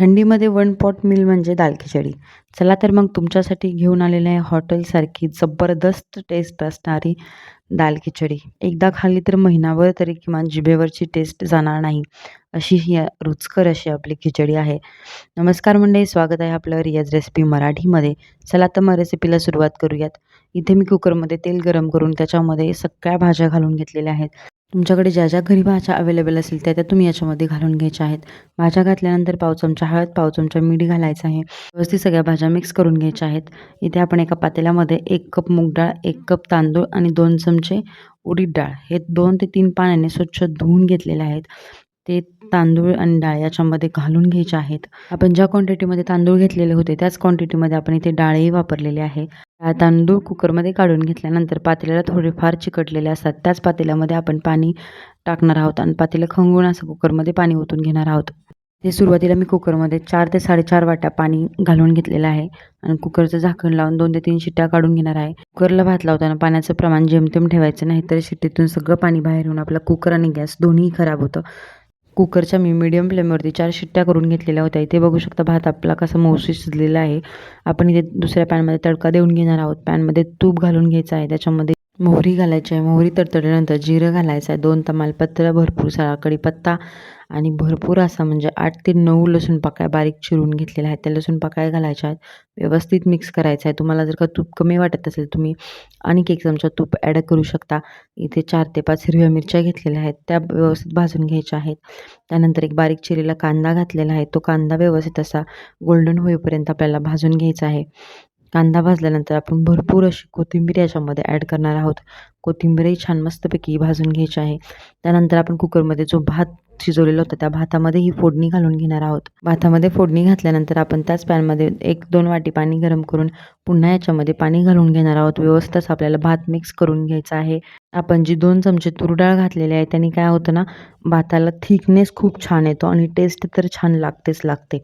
थंडीमध्ये one pot mill म्हणजे दाल खिचडी. चला तर मग तुमच्यासाठी घेऊन आलेले आहे हॉटेलसारखी जबरदस्त टेस्ट असणारी दाल खिचडी. एकदा खाल्ली तर महिनाभर तरी किमान जिभेवरची टेस्ट जाणार नाही. अशी ही रुचकर अशी आपली खिचडी आहे. नमस्कार मंडळी स्वागत आहे आपलं रियाज रेसिपी मराठीमध्ये. चला तर मग रेसिपीला सुरुवात करूयात. इथे मी कुकरमध्ये तेल गरम करून त्याच्यामध्ये सगळ्या भाज्या घालून घेतलेल्या आहेत. तुमच्याकडे ज्या ज्या घरी भाज्या अवेलेबल असतील त्या त्या तुम्ही याच्यामध्ये घालून घ्यायच्या आहेत. भाज्या घातल्यानंतर पाव चमचा हळद पाव चमचा मीठ घालायचं आहे. व्यवस्थित सगळ्या भाज्या मिक्स करून घ्यायच्या आहेत. इथे आपण एका पातेल्यामध्ये एक कप मूग डाळ एक कप तांदूळ आणि दोन चमचे उडीद डाळ. हे दोन ते तीन पाण्याने स्वच्छ धुवून घेतलेले आहेत. ते तांदूळ आणि डाळ याच्यामध्ये घालून घ्यायचे आहेत. आपण ज्या क्वांटिटीमध्ये तांदूळ घेतलेले होते त्याच क्वांटिटीमध्ये आपण इथे डाळही वापरलेले आहे. तांदूळ कुकरमध्ये काढून घेतल्यानंतर पातेल्याला थोडेफार चिकटलेले असतात. त्याच पातेल्यामध्ये आपण पाणी टाकणार आहोत आणि पातेलं खंगून असं कुकरमध्ये पाणी ओतून घेणार आहोत. ते सुरुवातीला मी कुकरमध्ये चार ते साडेचार वाट्या पाणी घालून घेतलेलं आहे आणि कुकरचं झाकण लावून दोन ते तीन शिट्ट्या काढून घेणार आहे. कुकरला भात लावताना पाण्याचं प्रमाण जेमतेम ठेवायचं नाही तर शिट्टीतून सगळं पाणी बाहेर येऊन आपला कुकर आणि गॅस दोन्ही खराब होतं. कुकरच्या मी मीडियम फ्लेमवरती चार शिट्ट्या करून घेतलेल्या होत्या. इथे बघू शकता भात आपला कसा मौशी शिजलेला आहे. आपण इथे दुसऱ्या पॅनमध्ये तडका देऊन घेणार आहोत. पॅनमध्ये तूप घालून घ्यायचं आहे. त्याच्यामध्ये मोहरी घालायची आहे. मोहरी तडतडल्यानंतर जिरं घालायचं आहे. दोन तमालपत्र भरपूर सारा कढीपत्ता आणि भरपूर असा म्हणजे आठ ते नऊ लसूण पाकळ्या बारीक चिरून घेतलेल्या आहेत. त्या लसूण पाकळ्या घालायच्या आहेत. व्यवस्थित मिक्स करायचं आहे. तुम्हाला जर का तूप कमी वाटत असेल तुम्ही आणखी एक चमचा तूप ॲड करू शकता. इथे चार ते पाच हिरव्या मिरच्या घेतलेल्या आहेत. त्या व्यवस्थित भाजून घ्यायच्या आहेत. त्यानंतर एक बारीक चिरेला कांदा घातलेला आहे. तो कांदा व्यवस्थित असा गोल्डन होईपर्यंत आपल्याला भाजून घ्यायचा आहे. कांदा भाजल्यानंतर आपण भरपूर अशी कोथिंबीर याच्यामध्ये ॲड करणार आहोत. कोथिंबीरही छान मस्तपैकी भाजून घ्यायची आहे. त्यानंतर आपण कुकरमध्ये जो भात शिजवलेला होता त्या भातामध्ये ही फोडणी घालून घेणार आहोत. भातामध्ये फोडणी घातल्यानंतर आपण त्याच पॅनमध्ये एक दोन वाटी पाणी गरम करून पुन्हा याच्यामध्ये पाणी घालून घेणार आहोत. व्यवस्थित आपल्याला भात मिक्स करून घ्यायचा आहे. आपण जी दोन चमचे तूर डाळ घातलेली आहे त्यांनी काय होतं ना भाताला थिकनेस खूप छान येतो आणि टेस्ट तर छान लागतेच लागते.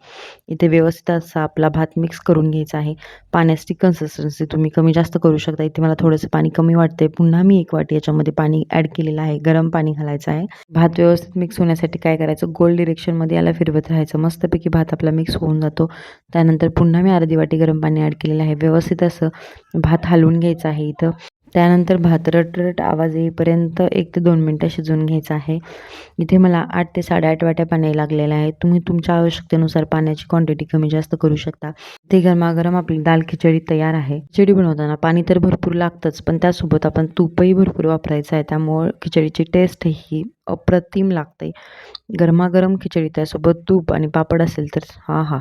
इथे व्यवस्थित असा आपला भात मिक्स करून घ्यायचा आहे. पाण्याची कन्सिस्टन्सी तुम्ही कमी जास्त करू शकता. इथे मला थोडंसं पाणी कमी वाटते पुन्हा मी एक वाटी याच्यामध्ये पाणी ॲड केलेलं आहे. गरम पाणी घालायचं आहे. भात व्यवस्थित मिक्स होण्यासाठी काय करायचं? गोल डिरेक्शनमध्ये याला फिरवत राहायचं. मस्तपैकी भात आपला मिक्स होऊन जातो. त्यानंतर पुन्हा मी अर्धी वाटी गरम पाणी ॲड केलेलं आहे. व्यवस्थित असं भात हलवून घ्यायचं आहे इथं. त्यानंतर भात रटरट आवाज येईपर्यंत एक ते दोन मिनटं शिजवून घ्यायचं आहे. इथे मला आठ ते साडेआठ वाट्या पाणी लागलेलं आहे. तुम्ही तुमच्या आवश्यकतेनुसार पाण्याची क्वांटिटी कमी जास्त करू शकता. ते गरमागरम आपली दाल खिचडी तयार आहे. खिचडी बनवताना पाणी तर भरपूर लागतंच पण त्यासोबत आपण तूपही भरपूर वापरायचं आहे. त्यामुळं खिचडीची टेस्ट ही अप्रतिम लागते. गरमागरम खिचडी त्यासोबत तूप आणि पापड असेल तर हा हा.